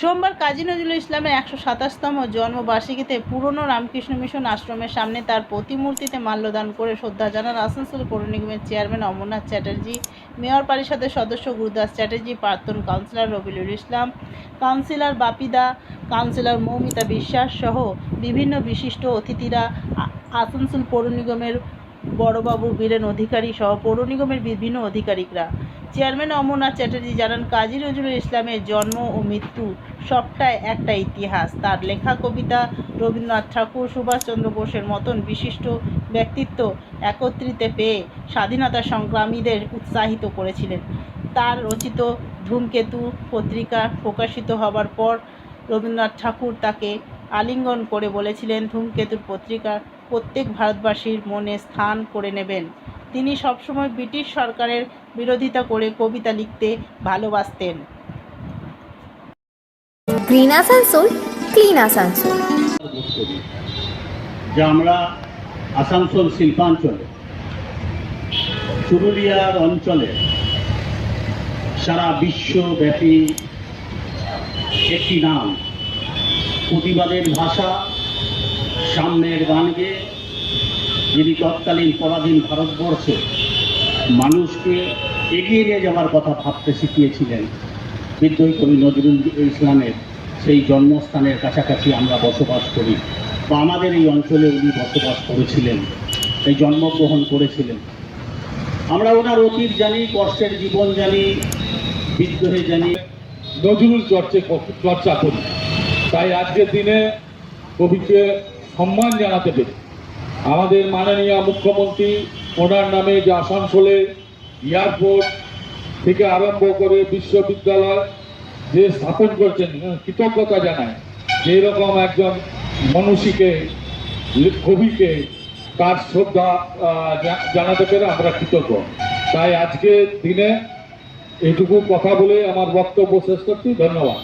সোমবার কাজী নজরুল ইসলামের একশো সাতাশতম জন্মবার্ষিকীতে পুরনো রামকৃষ্ণ মিশন আশ্রমের সামনে তার প্রতিমূর্তিতে মাল্যদান করে শ্রদ্ধা জানান আসানসোল পৌর নিগমের চেয়ারম্যান অমরনাথ চ্যাটার্জি, মেয়র পরিষদের সদস্য গুরুদাস চ্যাটার্জি, প্রাক্তন কাউন্সিলর রবিলুল ইসলাম, কাউন্সিলর বাপিদা, কাউন্সিলর মৌমিতা বিশ্বাস সহ বিভিন্ন বিশিষ্ট অতিথিরা আসানসোল পৌর নিগমের বড়বাবু বীরেন অধিকারী সহ পৌর নিগমের বিভিন্ন আধিকারিকরা চেয়ারম্যান অমরনাথ চ্যাটার্জি জানান, কাজী নজরুল ইসলামের জন্ম ও মৃত্যু সবটাই একটা ইতিহাস। তার লেখা, কবিতা রবীন্দ্রনাথ ঠাকুর সুভাষচন্দ্র বোসের মতন বিশিষ্ট ব্যক্তিত্ব একত্রিতে পেয়ে স্বাধীনতা সংগ্রামীদের উৎসাহিত করেছিলেন। তার রচিত ধূমকেতু পত্রিকা প্রকাশিত হবার পর রবীন্দ্রনাথ ঠাকুর তাকে আলিঙ্গন করে বলেছিলেন, ধূমকেতুর পত্রিকা প্রত্যেক ভারতবাসীর মনে স্থান করে নেবেন। তিনি সবসময় ব্রিটিশ সরকারের বিরোধিতা করে কবিতা লিখতে ভালোবাসতেন। গ্রিন আসানসোল ক্লিন আসানসোল বোধ আমরা আসানসোল শিল্পাঞ্চলে পুরুলিয়ার অঞ্চলে সারা বিশ্বব্যাপী একটি নাম প্রতিবাদের ভাষা সামনের গান গেয়ে যিনি তৎকালীন পরাধীন ভারতবর্ষে মানুষকে এগিয়ে নিয়ে যাওয়ার কথা ভাবতে শিখিয়েছিলেন বিদ্রোহী কবি নজরুল ইসলামের সেই জন্মস্থানের কাছাকাছি আমরা বসবাস করি বা আমাদের এই অঞ্চলে উনি বসবাস করেছিলেন, এই জন্মগ্রহণ করেছিলেন। আমরা ওনার অতীত জানি, কষ্টের জীবন জানি, বিদ্রোহে জানি। নজরুল চর্চে চর্চা করি। তাই আজকের দিনে কবিকে সম্মান জানাতে পেরে। আমাদের মাননীয় মুখ্যমন্ত্রী ওনার নামে যে আসানসোলে এয়ারপোর্ট থেকে আরম্ভ করে বিশ্ববিদ্যালয় যে স্থাপন করছেন কৃতজ্ঞতা জানায় যে এরকম একজন মনীষীকে, কবিকে তার শ্রদ্ধা জানাতে পেরে আমরা কৃতজ্ঞ। তাই আজকের দিনে এইটুকু কথা বলে আমার বক্তব্য শেষ করছি। ধন্যবাদ।